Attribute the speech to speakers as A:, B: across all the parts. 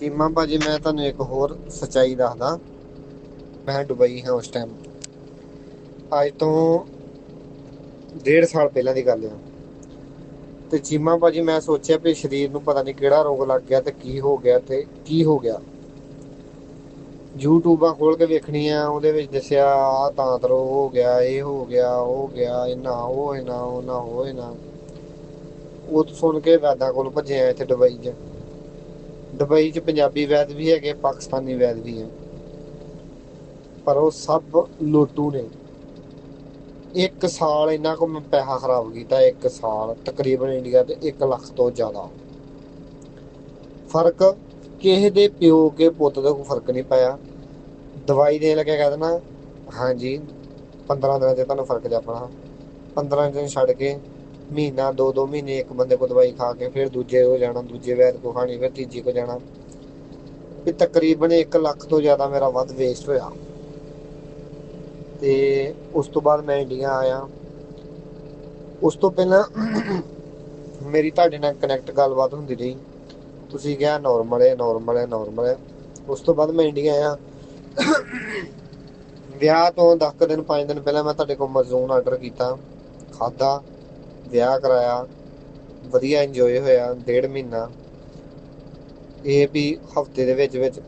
A: ਚੀਮਾ ਭਾਜੀ ਮੈਂ ਤੁਹਾਨੂੰ ਇੱਕ ਹੋਰ ਸਚਾਈ ਦੱਸਦਾ। ਮੈਂ ਦੁਬਈ ਹਾਂ ਉਸ ਟਾਈਮ ਅੱਜ ਤੋਂ ਡੇਢ ਸਾਲ ਪਹਿਲਾਂ ਦੀ ਗੱਲ ਆ। ਤੇ ਚੀਮਾ ਭਾਜੀ ਮੈਂ ਸੋਚਿਆ ਵੀ ਸਰੀਰ ਨੂੰ ਪਤਾ ਨਹੀਂ ਕਿਹੜਾ ਰੋਗ ਲੱਗ ਗਿਆ ਤੇ ਕੀ ਹੋ ਗਿਆ ਤੇ ਕੀ ਹੋ ਗਿਆ। ਯੂਟਿਊਬਾਂ ਖੋਲ ਕੇ ਵੇਖਣੀਆਂ, ਉਹਦੇ ਵਿੱਚ ਦੱਸਿਆ ਆ ਤਾਂ ਤਰੋ ਹੋ ਗਿਆ, ਇਹ ਹੋ ਗਿਆ, ਉਹ ਹੋ ਗਿਆ ਇਹਨਾਂ ਉਹ ਹੋਏ ਨਾ ਉਹ ਨਾ ਹੋਏ ਨਾ ਉਹ ਸੁਣ ਕੇ ਵੈਦਾਂ ਕੋਲ ਭੱਜਿਆ ਇੱਥੇ ਦੁਬਈ 'ਚ। ਦੁਬਈ 'ਚ ਪੰਜਾਬੀ ਵੈਦ ਵੀ ਹੈਗੇ, ਪਾਕਿਸਤਾਨੀ ਵੈਦ ਵੀ ਹੈ ਪਰ ਉਹ ਸਭ ਲੋਟੂ ਨੇ। ਇੱਕ ਸਾਲ ਇਹਨਾਂ ਕੋ ਮੈਂ ਪੈਸਾ ਖਰਾਬ ਕੀਤਾ, ਇੱਕ ਸਾਲ। ਤਕਰੀਬਨ ਇੰਡੀਆ ਤੇ 1 ਲੱਖ ਤੋਂ ਜ਼ਿਆਦਾ। ਫ਼ਰਕ ਕਿਸੇ ਦੇ ਪਿਓ ਕੇ ਪੁੱਤ ਦਾ ਕੋਈ ਫ਼ਰਕ ਨਹੀਂ ਪਾਇਆ ਦਵਾਈ ਦੇਣ ਲੱਗਿਆ ਕਹਿ ਦੇਣਾ, ਹਾਂਜੀ 15 ਦਿਨਾਂ ਤੇ ਤੁਹਾਨੂੰ ਫ਼ਰਕ ਜਾਪਣਾ। 15 ਦਿਨ ਛੱਡ ਕੇ ਮਹੀਨਾ, ਦੋ ਦੋ ਮਹੀਨੇ ਇੱਕ ਬੰਦੇ ਕੋ ਦਵਾਈ ਖਾ ਕੇ ਫਿਰ ਦੂਜੇ ਹੋ ਜਾਣਾ, ਦੂਜੇ ਵੈਦ ਕੋ ਖਾਣੀ, ਫਿਰ ਤੀਜੀ ਕੋ ਜਾਣਾ। ਵੀ ਤਕਰੀਬਨ 1 ਲੱਖ ਤੋਂ ਜ਼ਿਆਦਾ ਮੇਰਾ ਵੱਧ ਵੇਸਟ ਹੋਇਆ। ਤੇ ਉਸ ਤੋਂ ਬਾਅਦ ਮੈਂ ਇੰਡੀਆ ਆਇਆ। ਉਸ ਤੋਂ ਪਹਿਲਾਂ ਮੇਰੀ ਤੁਹਾਡੇ ਨਾਲ ਕਨੈਕਟ ਗੱਲਬਾਤ ਹੁੰਦੀ ਰਹੀ। ਤੁਸੀਂ ਕਿਹਾ ਨਾਰਮਲ ਹੈ ਨਾਰਮਲ ਹੈ ਨਾਰਮਲ ਹੈ। ਉਸ ਤੋਂ ਬਾਅਦ ਮੈਂ ਇੰਡੀਆ ਆਇਆ। ਵਿਆਹ ਤੋਂ 10 ਦਿਨ 5 ਦਿਨ ਪਹਿਲਾਂ ਮੈਂ ਤੁਹਾਡੇ ਕੋਲ ਮਜ਼ੂਨ ਆਰਡਰ ਕੀਤਾ। ਖਾਦਾ ਵਿਆਹ ਕਰਾਇਆ, ਵਧੀਆ ਇੰਜੋਏ ਹੋਇਆ ਡੇਢ ਮਹੀਨਾ। ਇਹ ਵੀ ਹਫ਼ਤੇ ਦੇ ਵਿੱਚ ਵਿੱਚ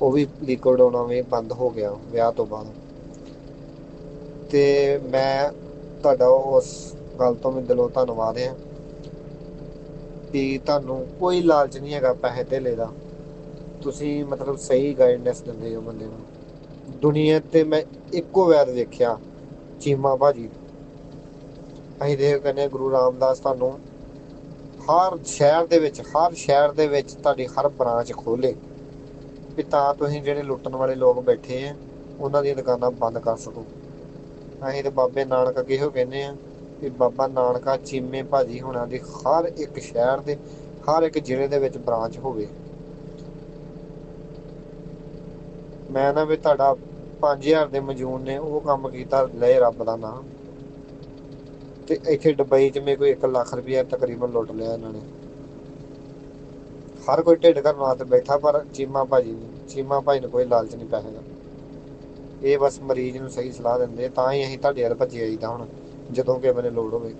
A: ਉਹ ਵੀ ਲਿਕਵਿਡ ਆਉਣਾ ਵੀ ਬੰਦ ਹੋ ਗਿਆ ਵਿਆਹ ਤੋਂ ਬਾਅਦ। ਤੇ ਮੈਂ ਤੁਹਾਡਾ ਉਸ ਗੱਲ ਤੋਂ ਵੀ ਦਿਲੋਂ ਧੰਨਵਾਦ ਹੈ ਕਿ ਤੁਹਾਨੂੰ ਕੋਈ ਲਾਲਚ ਨਹੀਂ ਹੈਗਾ ਪੈਸੇ ਧੇਲੇ ਦਾ। ਤੁਸੀਂ ਮਤਲਬ ਸਹੀ ਗਾਈਡਨੈਸ ਦਿੰਦੇ ਹੋ ਬੰਦੇ ਨੂੰ। ਦੁਨੀਆ ਤੇ ਮੈਂ ਇੱਕੋ ਵੈਦ ਵੇਖਿਆ ਚੀਮਾ ਭਾਜੀ। ਅਸੀਂ ਦੇਖ ਕਹਿੰਦੇ ਗੁਰੂ ਰਾਮਦਾਸ ਤੁਹਾਨੂੰ ਹਰ ਸ਼ਹਿਰ ਦੇ ਵਿੱਚ, ਹਰ ਸ਼ਹਿਰ ਦੇ ਵਿੱਚ ਤੁਹਾਡੀ ਹਰ ਬ੍ਰਾਂਚ ਖੋਲੇ ਵੀ ਤਾਂ ਤੁਸੀਂ ਜਿਹੜੇ ਲੁੱਟਣ ਵਾਲੇ ਲੋਕ ਬੈਠੇ ਆ, ਉਹਨਾਂ ਦੀਆਂ ਦੁਕਾਨਾਂ ਬੰਦ ਕਰ ਸਕੋ। ਅਸੀਂ ਤੇ ਬਾਬੇ ਨਾਨਕ ਅੱਗੇ ਇਹੋ ਕਹਿੰਦੇ ਆ ਵੀ ਬਾਬਾ ਨਾਨਕਾ ਚੀਮੇ ਭਾਜੀ ਹੋਣਾ ਦੀ ਹਰ ਇੱਕ ਸ਼ਹਿਰ ਦੇ, ਹਰ ਇੱਕ ਜ਼ਿਲ੍ਹੇ ਦੇ ਵਿੱਚ ਬ੍ਰਾਂਚ ਹੋਵੇ। ਮੈਂ ਨਾ ਵੀ ਤੁਹਾਡਾ 5000 ਦੇ ਮਜੂਨ ਨੇ ਉਹ ਕੰਮ ਕੀਤਾ ਲੈ ਰੱਬ ਦਾ ਨਾਮ। ਤੇ ਇੱਥੇ ਦੁਬਈ 'ਚ ਮੇਰੇ ਕੋਈ 1 ਲੱਖ ਰੁਪਇਆ ਤਕਰੀਬਨ ਲੁੱਟ ਲਿਆ ਇਹਨਾਂ ਨੇ। ਹਰ ਕੋਈ ਢਿੱਡ ਘਰ ਤੇ ਬੈਠਾ, ਪਰ ਚੀਮਾ ਭਾਜੀ ਨਹੀਂ ਚੀਮਾ ਭਾਈ ਨੂੰ ਕੋਈ ਲਾਲਚ ਨਹੀਂ ਪੈਸੇ ਦਾ। ਇਹ ਬਸ ਮਰੀਜ਼ ਨੂੰ ਸਹੀ ਸਲਾਹ ਦਿੰਦੇ ਤਾਂ ਹੀ ਅਸੀਂ ਤੁਹਾਡੇ ਵੱਲ ਭੱਜੇ ਆਈਦਾ ਹੁਣ, ਜਦੋਂ ਕਿ ਮੈਨੂੰ ਲੋੜ ਹੋਵੇ।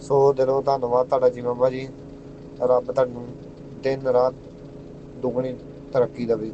A: ਸੋ ਦਿਲੋਂ ਧੰਨਵਾਦ ਤੁਹਾਡਾ ਚੀਮਾ ਭਾਜੀ। ਰੱਬ ਤੁਹਾਨੂੰ ਦਿਨ ਰਾਤ ਦੁਗਣੀ ਤਰੱਕੀ ਦੇਵੇ।